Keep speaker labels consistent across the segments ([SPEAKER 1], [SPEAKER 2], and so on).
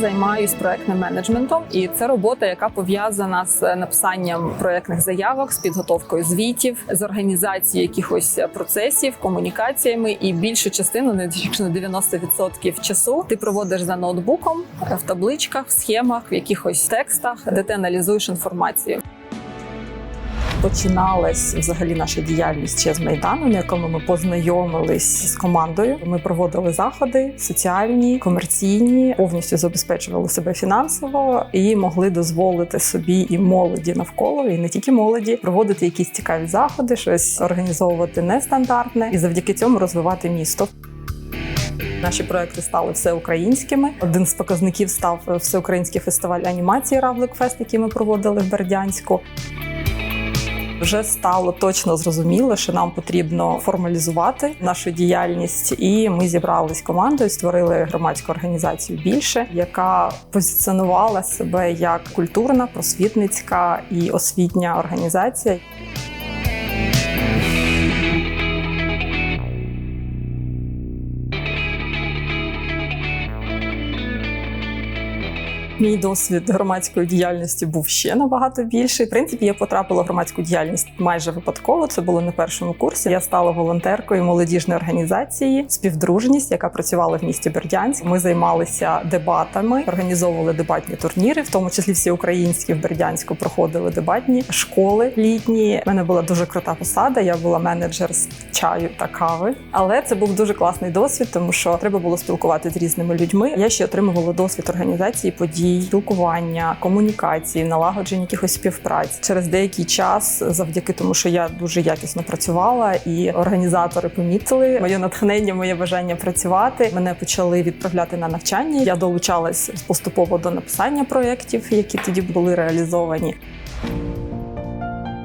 [SPEAKER 1] займаюсь проектним менеджментом, і це робота, яка пов'язана з написанням проектних заявок, з підготовкою звітів, з організацією якихось процесів, комунікаціями. І більшу частину, не якщо не 90% часу, ти проводиш за ноутбуком в табличках, в схемах, в якихось текстах, де ти аналізуєш інформацію. Починалась взагалі наша діяльність ще з майдану, на якому ми познайомились з командою. Ми проводили заходи соціальні, комерційні, повністю забезпечували себе фінансово і могли дозволити собі і молоді навколо, і не тільки молоді, проводити якісь цікаві заходи, щось організовувати нестандартне і завдяки цьому розвивати місто. Наші проекти стали всеукраїнськими. Один з показників став всеукраїнський фестиваль анімації Равлик-фест, який ми проводили в Бердянську. Вже стало точно зрозуміло, що нам потрібно формалізувати нашу діяльність, і ми зібрались командою, створили громадську організацію більше, яка позиціонувала себе як культурна, просвітницька і освітня організація. Мій досвід громадської діяльності був ще набагато більший. В принципі, я потрапила в громадську діяльність майже випадково. Це було на першому курсі. Я стала волонтеркою молодіжної організації Співдружність, яка працювала в місті Бердянськ. Ми займалися дебатами, організовували дебатні турніри, в тому числі всі українські в Бердянську проходили дебатні школи літні. У мене була дуже крута посада. Я була менеджер з чаю та кави. Але це був дуже класний досвід, тому що треба було спілкуватися з різними людьми. Я ще отримувала досвід організації подій спілкування, комунікації, налагодження якихось співпраць через деякий час, завдяки тому, що я дуже якісно працювала, і організатори помітили моє натхнення, моє бажання працювати. Мене почали відправляти на навчання. Я долучалась поступово до написання проєктів, які тоді були реалізовані.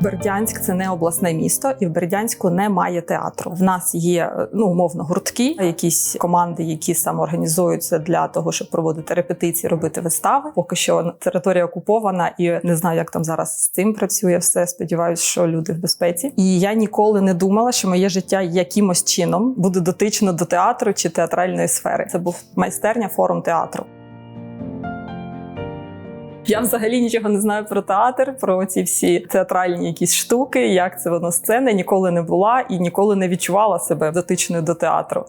[SPEAKER 1] Бердянськ це не обласне місто, і в Бердянську немає театру. В нас є ну умовно гуртки, якісь команди, які самоорганізуються для того, щоб проводити репетиції, робити вистави. Поки що територія окупована, і не знаю, як там зараз з цим працює все. Сподіваюсь, що люди в безпеці. І я ніколи не думала, що моє життя якимось чином буде дотично до театру чи театральної сфери. Це був майстерня форум театру. Я взагалі нічого не знаю про театр, про ці всі театральні якісь штуки, як це воно сцена. Ніколи не була і ніколи не відчувала себе дотичною до театру.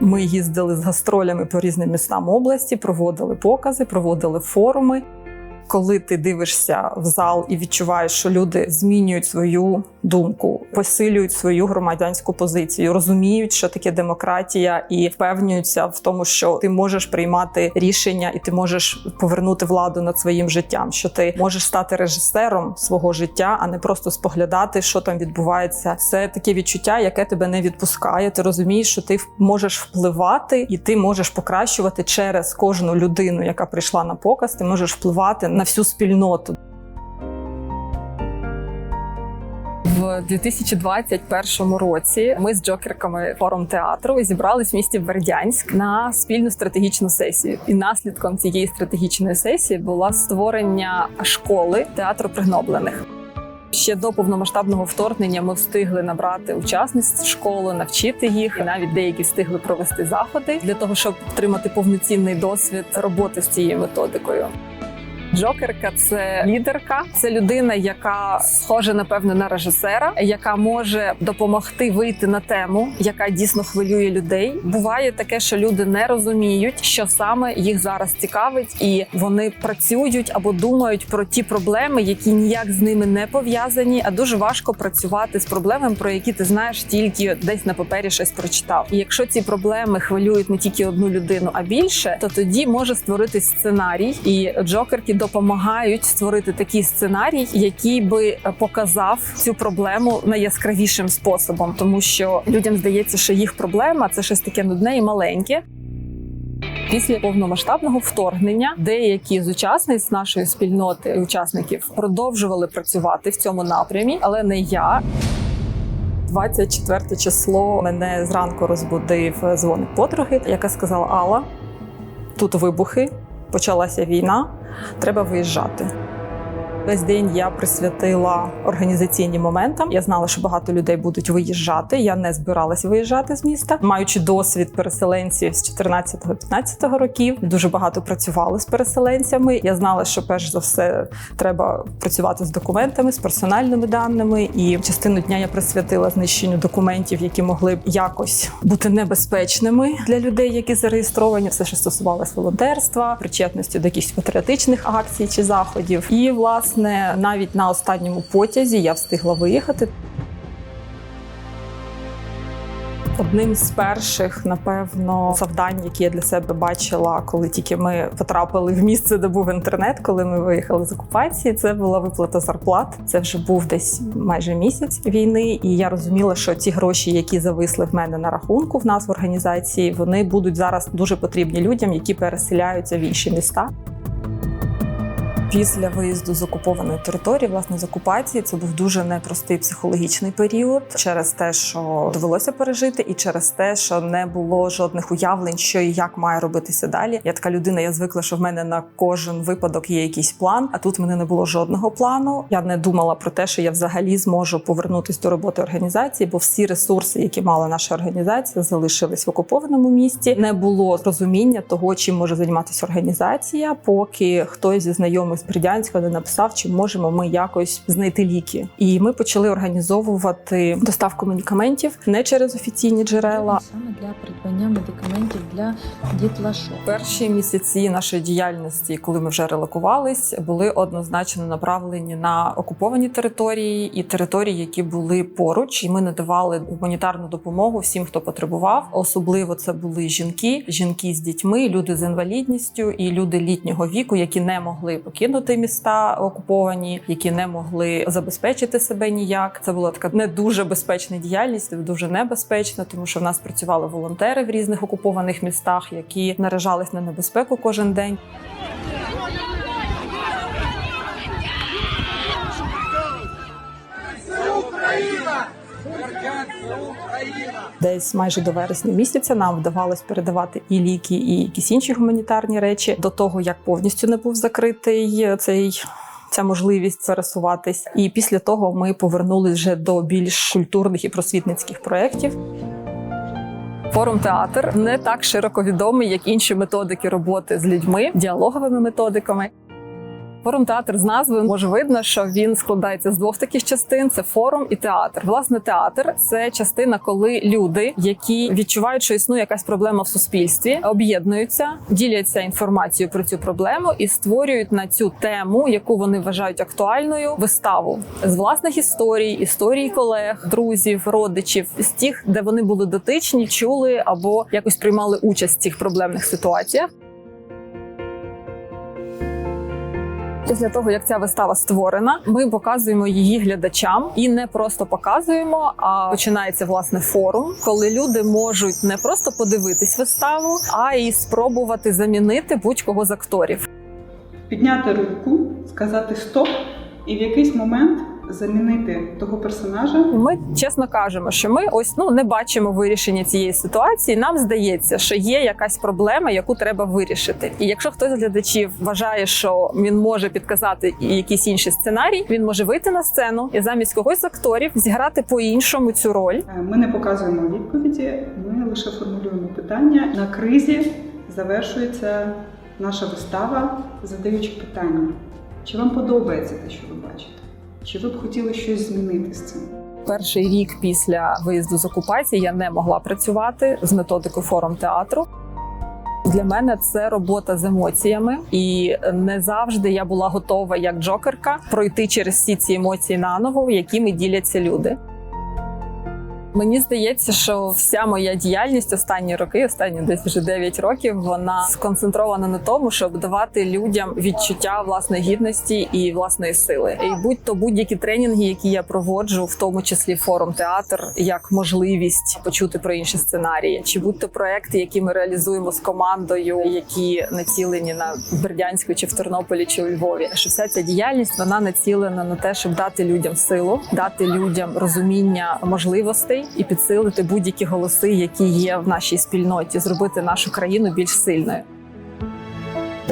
[SPEAKER 1] Ми їздили з гастролями по різним містам області, проводили покази, проводили форуми. Коли ти дивишся в зал і відчуваєш, що люди змінюють свою думку, посилюють свою громадянську позицію, розуміють, що таке демократія, і впевнюються в тому, що ти можеш приймати рішення і ти можеш повернути владу над своїм життям, що ти можеш стати режисером свого життя, а не просто споглядати, що там відбувається. Це таке відчуття, яке тебе не відпускає. Ти розумієш, що ти можеш впливати, і ти можеш покращувати через кожну людину, яка прийшла на показ. Ти можеш впливати на всю спільноту. В 2021 році ми з джокерками форум театру зібрались в місті Бердянськ на спільну стратегічну сесію. І наслідком цієї стратегічної сесії було створення школи театру пригноблених. Ще до повномасштабного вторгнення ми встигли набрати учасниць школи, навчити їх. І навіть деякі встигли провести заходи для того, щоб отримати повноцінний досвід роботи з цією методикою. Джокерка це лідерка, це людина, яка схожа напевно на режисера, яка може допомогти вийти на тему, яка дійсно хвилює людей. Буває таке, що люди не розуміють, що саме їх зараз цікавить, і вони працюють або думають про ті проблеми, які ніяк з ними не пов'язані. А дуже важко працювати з проблемами, про які ти знаєш тільки десь на папері щось прочитав. І якщо ці проблеми хвилюють не тільки одну людину, а більше, то тоді може створити сценарій і джокерки допомагають створити такий сценарій, який би показав цю проблему найяскравішим способом, тому що людям здається, що їх проблема це щось таке нудне і маленьке. Після повномасштабного вторгнення деякі з учасниць нашої спільноти учасників продовжували працювати в цьому напрямі, але не я. 24 число мене зранку розбудив дзвоник подруги, яка сказала: Алла, тут вибухи, почалася війна, треба виїжджати. Весь день я присвятила організаційним моментам. Я знала, що багато людей будуть виїжджати. Я не збиралась виїжджати з міста, маючи досвід переселенців з 14-15 років. Дуже багато працювали з переселенцями. Я знала, що перш за все треба працювати з документами, з персональними даними. І частину дня я присвятила знищенню документів, які могли б якось бути небезпечними для людей, які зареєстровані. Все, що стосувалося волонтерства, причетності до якихось патріотичних акцій чи заходів. І власне навіть на останньому потязі я встигла виїхати. Одним з перших, напевно, завдань, які я для себе бачила, коли тільки ми потрапили в місце, де був інтернет, коли ми виїхали з окупації, це була виплата зарплат. Це вже був десь майже місяць війни, і я розуміла, що ті гроші, які зависли в мене на рахунку в нас в організації, вони будуть зараз дуже потрібні людям, які переселяються в інші міста. Після виїзду з окупованої території, власне, з окупації, це був дуже непростий психологічний період через те, що довелося пережити, і через те, що не було жодних уявлень, що і як має робитися далі. Я така людина, я звикла, що в мене на кожен випадок є якийсь план. А тут в мене не було жодного плану. Я не думала про те, що я взагалі зможу повернутися до роботи організації, бо всі ресурси, які мала наша організація, залишились в окупованому місті. Не було розуміння того, чим може займатися організація, поки хтось зі знайомих з Бердянська не написав, чи можемо ми якось знайти ліки. І ми почали організовувати доставку медикаментів не через офіційні джерела.
[SPEAKER 2] саме для придбання медикаментів для дітлашок.
[SPEAKER 1] Перші місяці нашої діяльності, коли ми вже релокувались, були однозначно направлені на окуповані території і території, які були поруч. І ми надавали гуманітарну допомогу всім, хто потребував. Особливо це були жінки, жінки з дітьми, люди з інвалідністю і люди літнього віку, які не могли покинути міста окуповані, які не могли забезпечити себе ніяк. Це була така не дуже безпечна діяльність, дуже небезпечна, тому що в нас працювали волонтери в різних окупованих містах, які наражались на небезпеку кожен день. Десь майже до вересня місяця нам вдавалось передавати і ліки, і якісь інші гуманітарні речі до того, як повністю не був закритий цей. Ця можливість пересуватись, і після того ми повернулись вже до більш культурних і просвітницьких проєктів. Форум театр не так широко відомий, як інші методики роботи з людьми, діалоговими методиками. Форум театр з назви може видно, що він складається з двох таких частин: це форум і театр. Власне, театр це частина, коли люди, які відчувають, що існує якась проблема в суспільстві, об'єднуються, діляться інформацією про цю проблему і створюють на цю тему, яку вони вважають актуальною, виставу з власних історій, історій колег, друзів, родичів, з тих, де вони були дотичні, чули або якось приймали участь в цих проблемних ситуаціях. Після того, як ця вистава створена, ми показуємо її глядачам і не просто показуємо, а починається власне форум, коли люди можуть не просто подивитись виставу, а й спробувати замінити будь-кого з акторів.
[SPEAKER 3] підняти руку, сказати стоп, і в якийсь момент замінити того персонажа.
[SPEAKER 1] Ми чесно кажемо, що ми ось ну не бачимо вирішення цієї ситуації. Нам здається, що є якась проблема, яку треба вирішити. І якщо хтось з глядачів вважає, що він може підказати якийсь інший сценарій, він може вийти на сцену і замість когось з акторів зіграти по-іншому цю роль.
[SPEAKER 3] Е, Ми не показуємо відповіді, ми лише формулюємо питання. На кризі завершується наша вистава, задаючи питання: чи вам подобається те, що ви бачите? Чи ви б хотіли щось змінити з цим?
[SPEAKER 1] Перший рік після виїзду з окупації я не могла працювати з методикою форум театру. Для мене це робота з емоціями, і не завжди я була готова як джокерка пройти через всі ці емоції наново, якими діляться люди. Мені здається, що вся моя діяльність останні роки, останні десь вже 9 років, вона сконцентрована на тому, щоб давати людям відчуття власної гідності і власної сили. І будь-то будь-які тренінги, які я проводжу, в тому числі форум театр, як можливість почути про інші сценарії, чи будь-то проекти, які ми реалізуємо з командою, які націлені на Бердянську, чи в Тернополі, чи у Львові. Що вся ця діяльність вона націлена на те, щоб дати людям силу, дати людям розуміння можливостей і підсилити будь-які голоси, які є в нашій спільноті, зробити нашу країну більш сильною.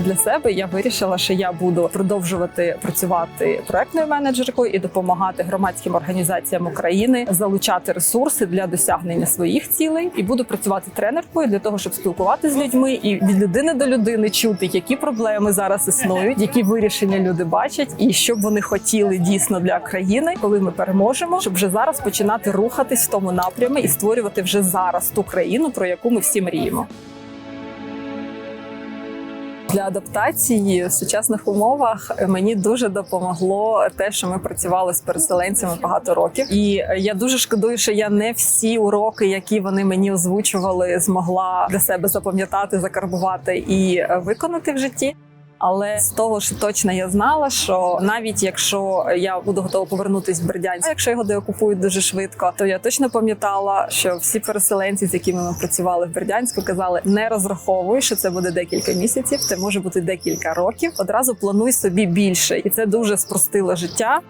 [SPEAKER 1] Для себе я вирішила, що я буду продовжувати працювати проектною менеджеркою і допомагати громадським організаціям України залучати ресурси для досягнення своїх цілей. І буду працювати тренеркою для того, щоб спілкуватися з людьми і від людини до людини чути, які проблеми зараз існують, які вирішення люди бачать, і що б вони хотіли дійсно для країни, коли ми переможемо, щоб вже зараз починати рухатись в тому напрямі і створювати вже зараз ту країну, про яку ми всі мріємо. Для адаптації в сучасних умовах мені дуже допомогло те, що ми працювали з переселенцями багато років, і я дуже шкодую, що я не всі уроки, які вони мені озвучували, змогла для себе запам'ятати, закарбувати і е, виконати в житті. Але з того, ж точно я знала, що навіть якщо я буду готова повернутись в Бердянськ, якщо його деокупують дуже швидко, то я точно пам'ятала, що всі переселенці, з якими ми працювали в Бердянську, казали: не розраховуй, що це буде декілька місяців, це може бути декілька років. Одразу плануй собі більше, і це дуже спростило життя.